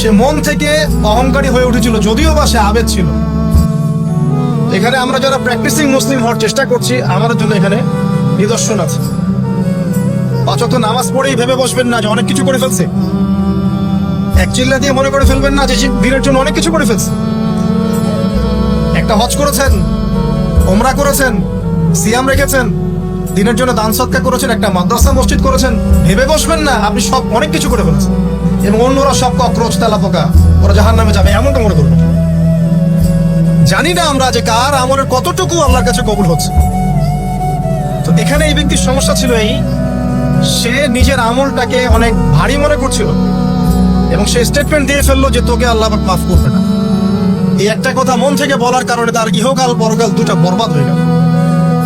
সে মন থেকে অহংকারী হয়ে উঠেছিল, যদিও বা সে আবেদ ছিল। এখানে আমরা যারা প্র্যাকটিসিং মুসলিম হওয়ার চেষ্টা করছি, আমাদের জন্য এখানে নিদর্শন আছে। পাঁচত নামাজ পড়েই ভেবে বসবেন না যে অনেক কিছু করে ফেলছে। এক চিল্লা দিয়ে মনে করে ফেলবেন না যে দিনের জন্য অনেক কিছু করে ফেলছে। একটা হজ করেছেন ওমরা করেছেন, সিয়াম রেখেছেন, দিনের জন্য দান সৎকার করেছেন, একটা মাদ্রাসা মসজিদ করেছেন, ভেবে বসবেন না, আপনি সব অনেক কিছু করে ফেলেছেন। এবং অন্যরা সব কক্রোচ তেলা পোকা। ওরা জাহান নামে যাবে, এমনটা মনে করবেন জানি না আমরা যে কার আমলের কতটুকু আল্লাহর কাছে কবুল হচ্ছে। তো এখানে এই ব্যক্তির সমস্যা ছিল এই, সে নিজের আমলটাকে অনেক ভারী মনে করছিল এবং সে স্টেটমেন্ট দিয়ে ফেলল যে তোকে আল্লাহ মাফ করবে না। এই একটা কথা মন থেকে বলার কারণে তার ইহকাল, পরকাল দুটা বরবাদ হয়ে গেল।